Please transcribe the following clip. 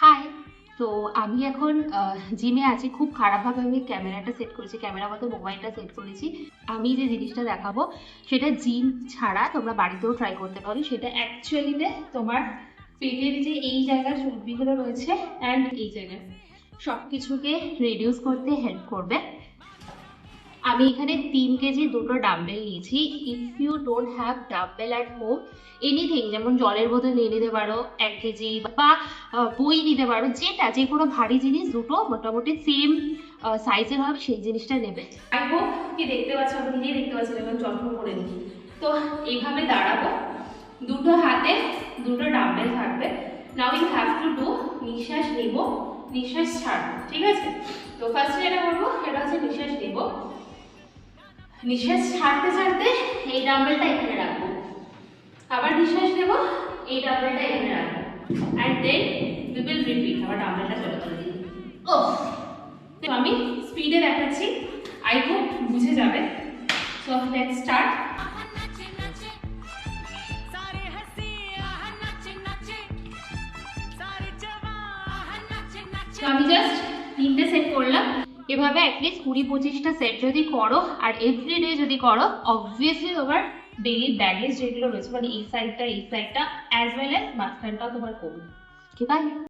High তো আমি এখন জিমে আছি। খুব খারাপভাবে আমি ক্যামেরাটা সেট করেছি। ক্যামেরা মতো মোবাইলটা সেট করেছি। আমি যে জিনিসটা দেখাবো, সেটা জিম ছাড়া তোমরা বাড়িতেও ট্রাই করতে পারো। সেটা অ্যাকচুয়ালিতে তোমার পেটের যে এই জায়গার চর্বিগুলো রয়েছে অ্যান্ড এই জায়গায় সব কিছুকে রিডিউস করতে হেল্প করবে। আমি এখানে তিন কেজি দুটো ডাম্বেল নিয়েছি। If you don't have dumbbell at home anything যেমন জলের বোতল নিয়ে নিতে পারো, এক কেজি, বা বই নিতে পারো, যেটা যে কোনো ভারী জিনিস দুটো মোটামুটি সেম সাইজের হবে, সেই জিনিসটা নেবে। আই হোপ কি দেখতে পাচ্ছ? আমি নিজেই দেখতে পাচ্ছি যখন যত্ন করে নিই তো, এইভাবে দাঁড়াবো। দুটো হাতে দুটো ডাম্বেল থাকবে। Now you have to do নিঃশ্বাস নেব, নিঃশ্বাস ছাড়বো, ঠিক আছে? তো ফার্স্টে যেটা করব, সেটা হচ্ছে নিঃশ্বাস নেব। নিঃশ্বাস ছাড়তে ছাড়তে এই ডাম্বেলটা এখানে রাখব। আবার নিঃশ্বাস দেবো এই ডাম্বেলটা এখানে রাখব। And then we will repeat আবার ডাম্বেলটা চলে চলে দিই। ও আমি স্পিডে দেখাচ্ছি। আই হোপ বুঝে যাবে। সো লেটস স্টার্ট আমি জাস্ট তিনটে সেট করলাম। এভাবে অ্যাটলিস্ট কুড়ি পঁচিশটা সেট যদি করো, আর এভরিডে যদি করো অবভিয়াসলি তোমার ডেইলি ব্যাগেজ যেগুলো রয়েছে মানে এই সাইডটা এই সাইডটা অ্যাজ ওয়েল অ্যাজ মাঝখানটাও তোমার কমবে ঠিক বাই